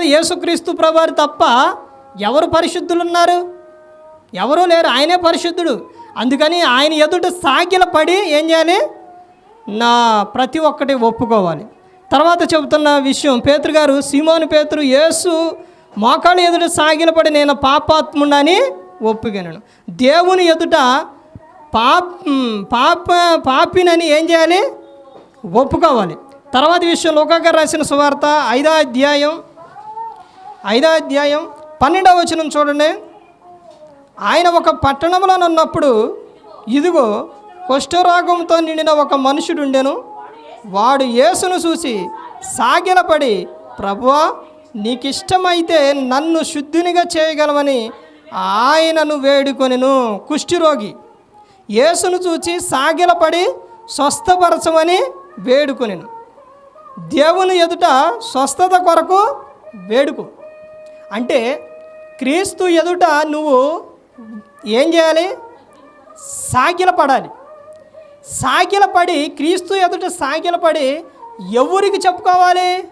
యేసుక్రీస్తు ప్రభువారు తప్ప ఎవరు పరిశుద్ధులు ఉన్నారు ఎవరూ లేరు. ఆయనే పరిశుద్ధుడు. అందుకని ఆయన ఎదుట సాగిల పడి ఏం చేయాలి? నా ప్రతి ఒక్కటి ఒప్పుకోవాలి. తర్వాత చెబుతున్న విషయం పేతురు గారు సీమోని పేతురు యేసు మోకాళ్ళ ఎదుట సాగిలపడి నేను పాపాత్ముడని ఒప్పుకొనను. దేవుని ఎదుట పాప పాప పాపినని ఏం చేయాలి? ఒప్పుకోవాలి. తర్వాత విషయం లోకాగారు రాసిన సువార్త ఐదో అధ్యాయం ఐదో అధ్యాయం పన్నెండవ వచనం చూడండి. ఆయన ఒక పట్టణంలో ఉన్నప్పుడు ఇదిగో కుష్ఠరోగంతో నిండిన ఒక మనుషుడు ఉండెను వాడు యేసును చూసి సాగిలపడి ప్రభువా నీకిష్టమైతే నన్ను శుద్ధినిగా చేయగలవని ఆయనను వేడుకొనిను కుష్ఠిరోగి యేసును చూచి సాగిలపడి స్వస్థపరచమని వేడుకొనిను. దేవుని ఎదుట స్వస్థత కొరకు వేడుకు. అంటే క్రీస్తు ఎదుట నువ్వు ఏం చేయాలి? సాగిలపడాలి. సాగిలపడి క్రీస్తు ఎదుట సాగిలపడి ఎవరికి చెప్పుకోవాలి?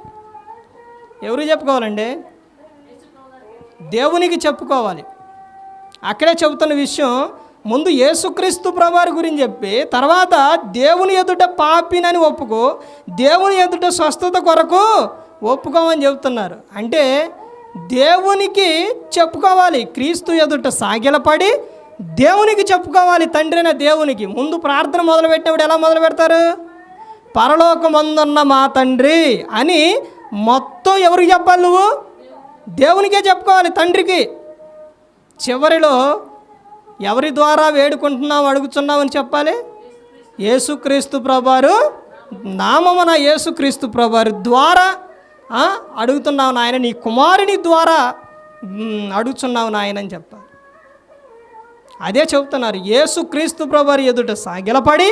ఎవరికి చెప్పుకోవాలండి? దేవునికి చెప్పుకోవాలి. అక్కడే చెబుతున్న విషయం ముందు యేసుక్రీస్తు ప్రభువారి గురించి చెప్పి తర్వాత దేవుని ఎదుట పాపినని ఒప్పుకో దేవుని ఎదుట స్వస్థత కొరకు ఒప్పుకోమని చెబుతున్నారు. అంటే దేవునికి చెప్పుకోవాలి. క్రీస్తు ఎదుట సాగిలపడి దేవునికి చెప్పుకోవాలి. తండ్రిన దేవునికి. ముందు ప్రార్థన మొదలుపెట్టినప్పుడు ఎలా మొదలు పెడతారు పరలోకమందున్న మా తండ్రి అని మొత్తం ఎవరికి చెప్పాలి నువ్వు? దేవునికే చెప్పుకోవాలి తండ్రికి. చివరిలో ఎవరి ద్వారా వేడుకుంటున్నావు అడుగుతున్నావు అని చెప్పాలి? యేసుక్రీస్తు ప్రభారు. నామమున యేసుక్రీస్తు ప్రభారు ద్వారా అడుగుతున్నావు నాయన నీ కుమారుని ద్వారా అడుగుతున్నావు నాయన అని చెప్పాలి అదే చెబుతున్నారు యేసుక్రీస్తు ప్రభువారి ఎదుట సాగిలపడి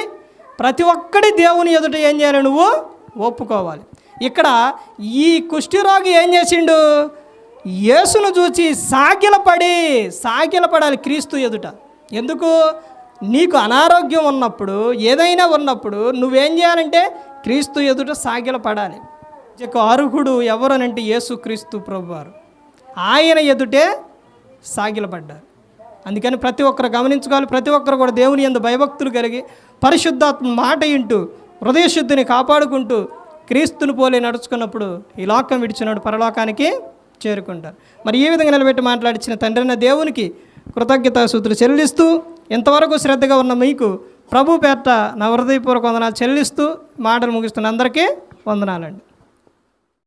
ప్రతి ఒక్కడి దేవుని ఎదుట ఏం చేయాలి నువ్వు? ఒప్పుకోవాలి. ఇక్కడ ఈ కుష్ఠిరోగి ఏం చేసిండు? యేసును చూచి సాగిలపడి సాగిలపడాలి క్రీస్తు ఎదుట. ఎందుకు? నీకు అనారోగ్యం ఉన్నప్పుడు ఏదైనా ఉన్నప్పుడు నువ్వేం చేయాలంటే క్రీస్తు ఎదుట సాగిలపడాలి. యొక్క అర్హుడు ఎవరనంటే యేసు క్రీస్తు ప్రభువారు. ఆయన ఎదుటే సాగిలపడ్డారు. అందుకని ప్రతి ఒక్కరు గమనించుకోవాలి. ప్రతి ఒక్కరు కూడా దేవుని ఎందు భయభక్తులు కలిగి పరిశుద్ధాత్మ మాట ఇంటూ హృదయశుద్ధిని కాపాడుకుంటూ క్రీస్తుని పోలే నడుచుకున్నప్పుడు ఈ లోకం విడిచినాడు పరలోకానికి చేరుకుంటారు. మరి ఈ విధంగా నిలబెట్టి మాట్లాడిచిన తండ్రిన దేవునికి కృతజ్ఞత సూత్రులు చెల్లిస్తూ ఎంతవరకు శ్రద్ధగా ఉన్న మీకు ప్రభు పేట నా హృదయపూర్వక వందనాలు చెల్లిస్తూ మాటలు ముగిస్తున్న అందరికీ వందనాలండి.